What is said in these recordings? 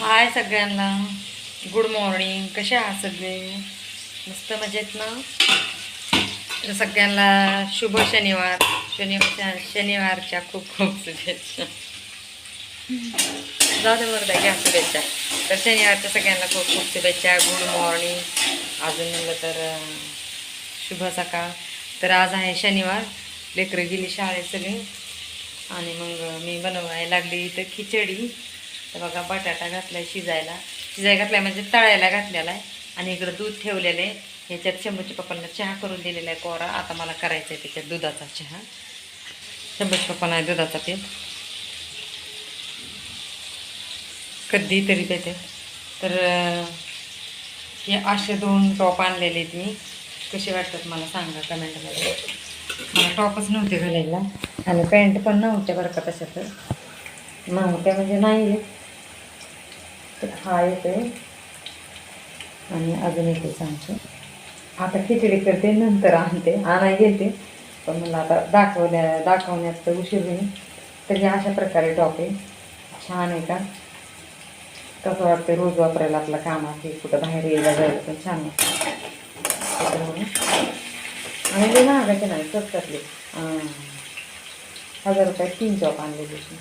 हाय सगळ्यांना. Good morning कसे आहात सगळे? मस्त मजेत ना? तर सगळ्यांना शुभ शनिवार. शनिवारच्या शनिवारच्या खूप खूप शुभेच्छा. जाऊ दे बरं घ्या शुभेच्छा. तर शनिवारच्या सगळ्यांना खूप खूप शुभेच्छा. गुड मॉर्निंग अजून म्हणलं तर शुभ सकाळ. तर आज आहे शनिवार. लेकरं गेली शाळेत सगळी. आणि मग मी बनवायला लागली इथं खिचडी. तर बघा बटाटा घातला आहे शिजायला. शिजायला घातला म्हणजे तळायला घातलेला आहे. आणि इकडं दूध ठेवलेलं आहे. ह्याच्यात शंभूच्या पप्पांना चहा करून दिलेला आहे कोरा. आता मला करायचा आहे त्याच्यात दुधाचा चहा. शंभूच्या पप्पांना आहे दुधाचा ते कधी तरी देते. तर हे असे दोन टॉप आणलेले आहेत मी. कसे वाटतात मला सांगा कमेंटमध्ये. मला टॉपच नव्हते घालायला. आणि पॅन्ट पण नव्हत्या बरं का तशा तर नव्हत्या म्हणजे नाही आहेत तर हा येतोय. आणि अजून एक सांगते आता खिचडी करते नंतर आणते. आणाय घेते. पण मला आता दाखवल्या दाखवण्यात तर उशीर होईल. तर हे अशा प्रकारे टॉप आहे. छान आहे का? कसं वाटतं रोज वापरायला आपलं काम आहे कुठं बाहेर यायला जायला पण छान वाटतं त्याच्यामुळे आणि ते महागाचे नाही स्वस्तातले हजार रुपये तीन चॉप आणले तशी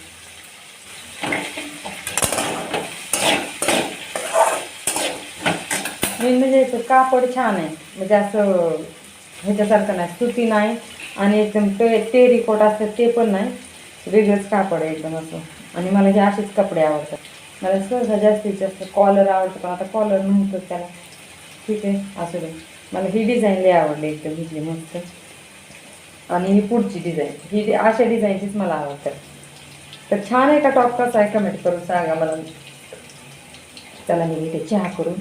मेन म्हणजे म्हणजे याचं कापड छान आहे. म्हणजे असं ह्याच्यासारखं नाही सुती नाही आणि एकदम ते टेरिकोट असतं ते पण नाही. वेगळंच कापड आहे एकदम असं. आणि मला हे असेच कपडे आवडतात. मला सहसा जास्तीत जास्त कॉलर आवडतं पण आता कॉलर नव्हतं त्याला. ठीक आहे असू दे. मला ही डिझाईन लई आवडली एकदम हिची मस्त. आणि ही पुढची डिझाईन ही अशा डिझाईनचीच मला आवडतात. तर छान आहे का टॉप कसा आहे? कमेंट करून सांगा मला. त्याला मी इथे चहा करून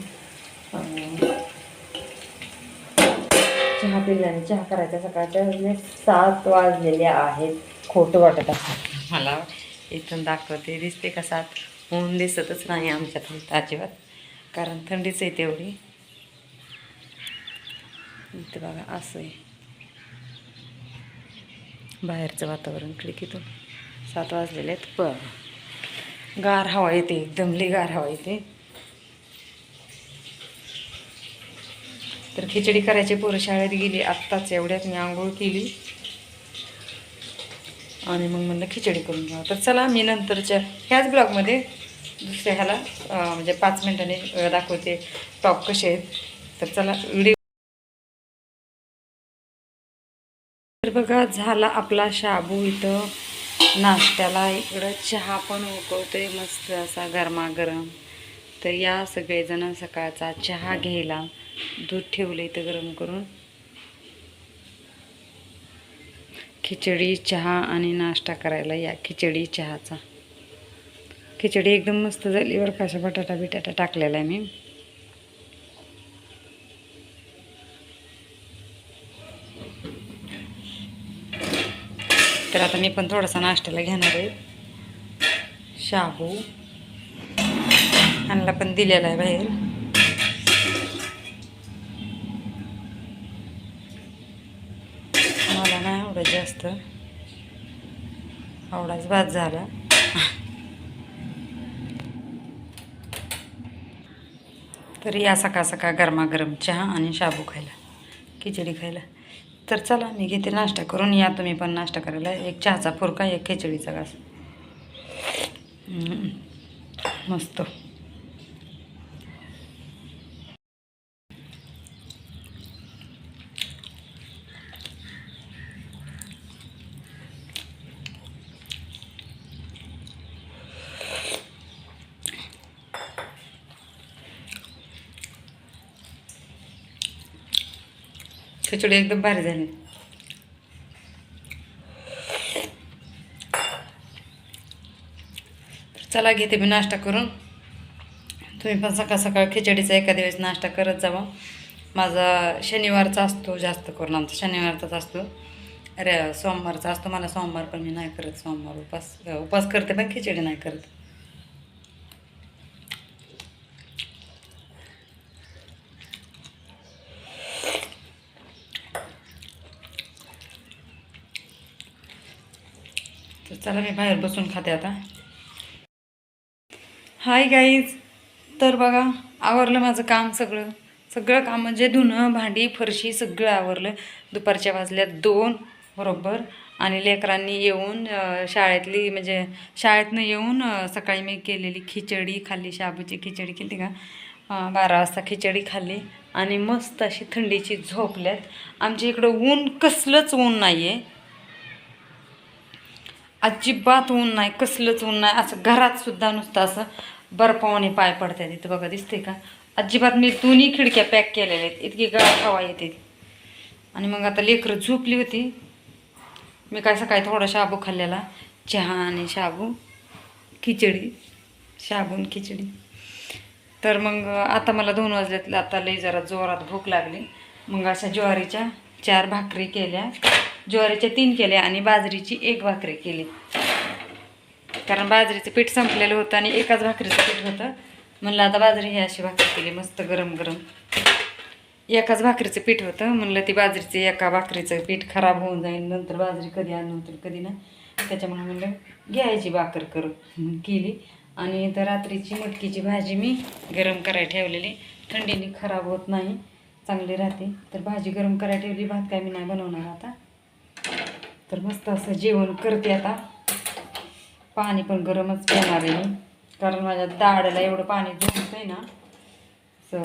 चहा पिल्याने चहा करायचा सकाळच्या म्हणजे सात वाजलेले आहेत. खोटं वाटत असतात मला इथून दाखवते दिसते का सात? ऊन दिसतच नाही आमच्यात अजिबात. कारण थंडीच आहे तेवढी. इथं बघा असं आहे. बाहेरचं वातावरण खिडकीतून सात वाजलेले आहेत. पण गार हवा येते एकदम गार हवा येते. तर खिचडी करायची पोरं शाळेत गेली आत्ताच एवढ्यात मी आंघोळ केली. आणि मग म्हणलं खिचडी करून घ्यावं तर चला मी नंतरच्या ह्याच ब्लॉगमध्ये दुसऱ्या ह्याला म्हणजे पाच मिनिटांनी दाखवते टॉप कसे आहेत. तर चला व्हिडिओ तर बघा झाला आपला शाबू इथं. नाश्त्याला इकडं चहा पण उकळतोय मस्त असा गरमागरम. तर या सगळेजण सकाळचा चहा घ्यायला. दूध ठेवलं इथं गरम करून. खिचडी चहा आणि नाश्ता करायला या खिचडी चहाचा. खिचडी एकदम मस्त झाली बरं का बटाटा बिटाटा टाकलेला आहे मी. तर आता मी पण थोडासा नाश्त्याला घेणार आहे. शाहू आणला पण दिलेला आहे बाहेर. मला नाही आवडत जास्त. आवडाच भात झाला. तर या सकाळ सकाळ गरमागरम चहा आणि शाबू खायला खिचडी खायला. तर चला मी घेते नाश्ता करून. या तुम्ही पण नाश्ता करायला. एक चहाचा फुरका एक खिचडीचा घास. मस्त. खिचडी एकदम भारी झाली. चला घेते मी नाश्ता करून. तुम्ही पण सकाळ सकाळ खिचडीचा एखाद्या वेळेस नाश्ता करत जावा. माझा शनिवारचा असतो जास्त करून आमचा शनिवारचाच असतो. अरे सोमवारचा असतो. मला सोमवार पण मी नाही करत सोमवार उपास उपास करते पण खिचडी नाही करत तर चला मी बाहेर बसून खाते आता. हाय गाईज तर बघा आवरलं माझं काम सगळं. सगळं काम म्हणजे धुणं भांडी फरशी सगळं आवरलं. दुपारच्या वाजल्या दोन बरोबर. आणि लेकरांनी येऊन शाळेतली म्हणजे शाळेतनं येऊन सकाळी मी केलेली खिचडी खाल्ली शाबूची खिचडी केली का? बारा वाजता खिचडी खाल्ली. आणि मस्त अशी थंडीची झोपल्यात. आमच्या इकडं ऊन कसलंच ऊन नाही आहे अजिबात ऊन नाही कसलंच ऊन नाही असं घरात सुद्धा नुसतं असं बर्फावाने पाय पडतात इथं. बघा दिसते का? अजिबात मी दोन्ही खिडक्या पॅक केलेल्या आहेत. इतकी गाळ हवा येते. आणि मग आता लेकरं झोपली होती. मी काय सकाळी थोडा शाबू खाल्लेला. चहा आणि शाबू खिचडी. शाबून खिचडी. तर मग आता मला दोन वाजल्यात आता लई जरा जोरात भूक लागली. मग अशा ज्वारीच्या चार भाकरी केल्या. ज्वारीच्या तीन केल्या आणि बाजरीची एक भाकरी केली. कारण बाजरीचं पीठ संपलेलं होतं आणि एकाच भाकरीचं पीठ होतं. म्हणलं आता बाजरी ही अशी भाकरी केली मस्त गरम गरम. एकाच भाकरीचं पीठ होतं. म्हणलं ती बाजरीचं एका भाकरीचं पीठ खराब होऊन जाईल. नंतर बाजरी कधी आणून तर कधी ना त्याच्यामुळे म्हणलं घ्यायची भाकर करून केली. आणि तर रात्रीची मटकीची भाजी मी गरम करायला ठेवलेली. थंडीने खराब होत नाही. चांगली राहते. तर भाजी गरम करायला ठेवली. भात काय मी नाही बनवणार आता. तर मस्त असं जेवण करते आता. पाणी पण गरमच पिणार आहे मी. कारण माझ्या दाडाला एवढं पाणी झुंकतंय ना. असं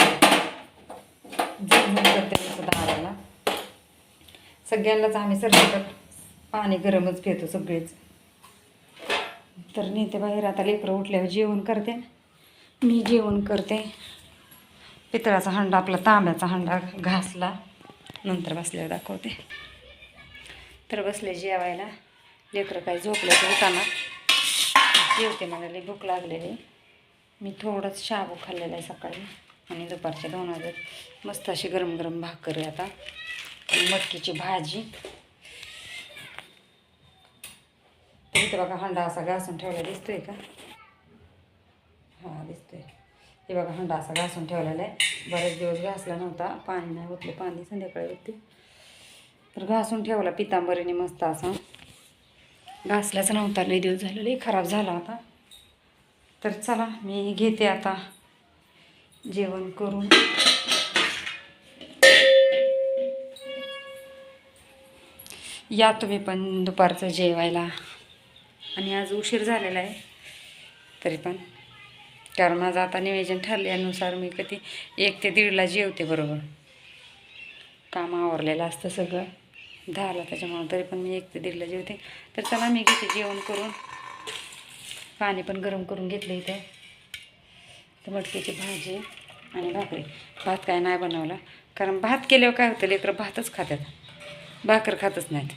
करते असं दाडाला सगळ्यांनाच आम्ही सरसकट पाणी गरमच पितो सगळेच. तर नेते बाहेर आता लेकरं उठल्यावर जेवण करते. मी जेवण करते. पितळाचा हंडा आपला तांब्याचा हंडा घासला. नंतर बसल्यावर दाखवते. तर बसले जेवायला. लेकरं काय झोपले तर जेवते मला लई भूक लागलेली. मी थोडंच शाबू खाल्लेला आहे सकाळी आणि दुपारच्या दोन हजार मस्त अशी गरम गरम भाकर आता. मटकीची भाजी. तर बघा हंडा असा घासून ठेवला दिसतोय का? हा दिसतोय. हे बघा हंडा असा घासून ठेवलेला आहे. बरेच दिवस घासला नव्हता. पाणी नाही होतलं पाणी संध्याकाळी होते तर घासून ठेवला पितांबरीने मस्त असा. घासलाच नव्हता लई दिवस झालं लई खराब झाला होता तर चला मी घेते आता जेवण करून. या तुम्ही पण दुपारचं जेवायला. आणि आज उशीर झालेला आहे तरी पण. कारण माझं आता नियोजन ठरल्यानुसार मी कधी एक ते दीडला जेवते बरोबर. काम आवरलेलं असतं सगळं. दहाला त्याच्यामुळं तरी पण मी एक ते दीडला जेवते. तर चला मी घेते जेवण करून. पाणी पण गरम करून घेतलं इथे. तर मटकीची भाजी आणि भाकरी. भात काय नाही बनवला. कारण भात केल्यावर काय होतं लेकरं भातच खातात भाकर खातच नाहीत.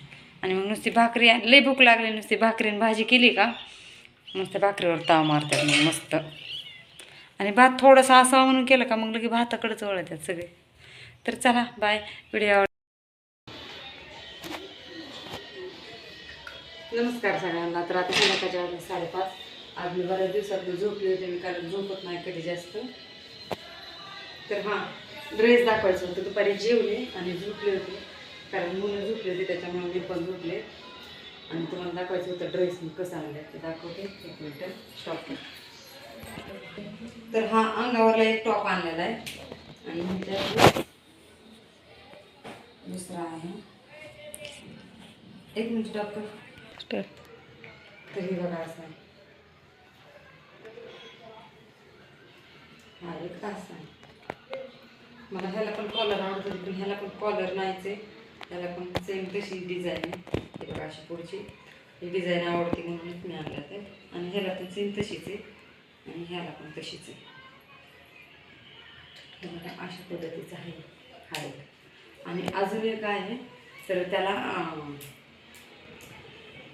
आणि मग नुसती भाकरी लई भूक लागली नुसती भाकरीनं भाजी केली का? नुसत्या भाकरीवर ताव मारतात मग मस्त. आणि भात थोडासा असावा म्हणून केलं का मग लगे भाताकडंच वळतात सगळे. तर चला बाय व्हिडिओ नमस्कार सगळ्यांना. तर आता संध्याकाळच्या वेळेला साडेपाच. आज मी बऱ्याच दिवसात झोपली होते मी कारण झोपत नाही कधी जास्त. तर हां ड्रेस दाखवायचं होतं. दुपारी जेवले आणि झोपले होते. कारण मुलं झोपली होती त्याच्यामुळे मी पण झोपले. आणि तुम्हाला दाखवायचं होतं ड्रेस मी कसं आणलं ते दाखवते. एक मिनटं. स्टॉप तर हा अंगावरला एक टॉप आणलेला आहे. आणि ह्याच्यात दुसरा आहे एक मिनिट कर तर हे बघा असं आहे हा एक असा आहे मला ह्याला पण कॉलर आवडत होती पण ह्याला पण कॉलर नाहीच आहे ह्याला पण सेम तशी डिझाईन आहे. हे बघा अशी पुढची. ही डिझाईन आवडते म्हणूनच मी आणलं ते. आणि ह्याला पण सेम तशीच आहे. आणि ह्याला पण तशीच आहे. अशा पद्धतीचं आहे. हा एक आणि अजून एक आहे तर त्याला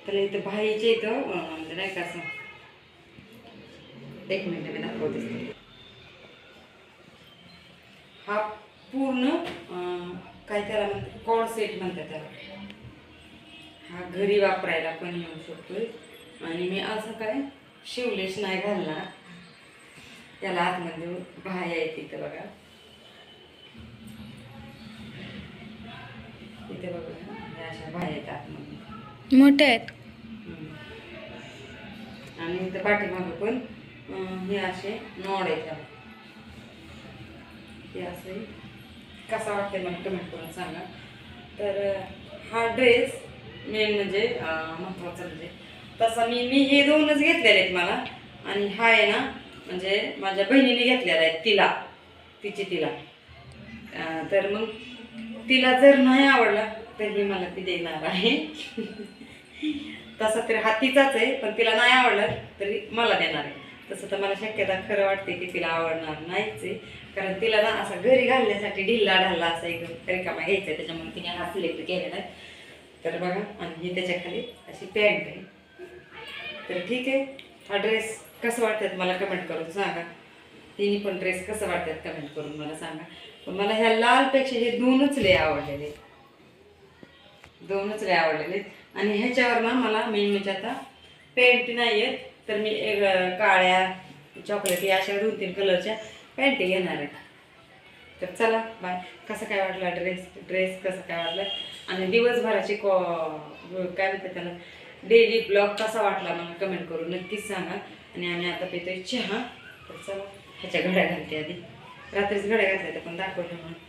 त्याला इथं भाईच्या इथं म्हणजे नाही का असं. एक मिनिट मी दाखवते. हा पूर्ण काय त्याला म्हणतात कॉड सेट म्हणतात त्याला. हा घरी वापरायला पण येऊ शकतोय. आणि मी असं काय शिवलेश नाही घालणार. त्याला आतमध्ये बाह्य येते तिथं बघा. अशा मोठे आहेत. आणि इथं पाठीमागं पण हे असे नॉड त्याला. हे असं. कसा वाटतंय मला कमेंट करून सांगा. तर हा ड्रेस मेन म्हणजे महत्त्वाचा म्हणजे. तसा मी मी हे दोनच घेतलेले आहेत मला. आणि हा आहे ना म्हणजे माझ्या बहिणीने घेतलेला आहे तिला. तिची तिला. तर मग तिला जर नाही आवडला तर मी मला ती देणार आहे. तसा तर हातीचाच आहे पण तिला नाही आवडलं तरी मला देणार आहे. तसं तर मला शक्यता खरं वाटते की तिला आवडणार नाहीच आहे. कारण तिला ना असा घरी घालण्यासाठी ढिल्ला ढालला असा एकदम रिकामा घ्यायचा आहे त्याच्यामुळे तिने हा सिलेक्ट केलेला आहे. तर बघा आणि ही त्याच्याखाली अशी पॅन्ट आहे. तर ठीक आहे हा ड्रेस कसं वाटतात मला कमेंट करून सांगा. तिन्ही पण ड्रेस कसं वाटतात कमेंट करून मला सांगा. पण मला ह्या लालपेक्षा हे दोनच लय आवडलेले दोनच लय आवडलेले आणि ह्याच्यावर ना मला मेन म्हणजे आता पॅन्ट नाही आहेत तर मी एक काळ्या चॉकलेटी अशा दोन तीन कलरच्या पॅन्टी घेणार आहे. तर चला बाय कसं काय वाटला ड्रेस ड्रेस कसं काय वाटलं? आणि दिवसभराची कॉ काय म्हणतात त्याला डेली ब्लॉग कसा वाटला मला कमेंट करून नक्कीच सांगा. आणि आम्ही आता पितोय चहा. तर चला ह्याच्या घड्या घालते आधी. रात्रीच घड्या घातल्या तर पण दाखवलं म्हणून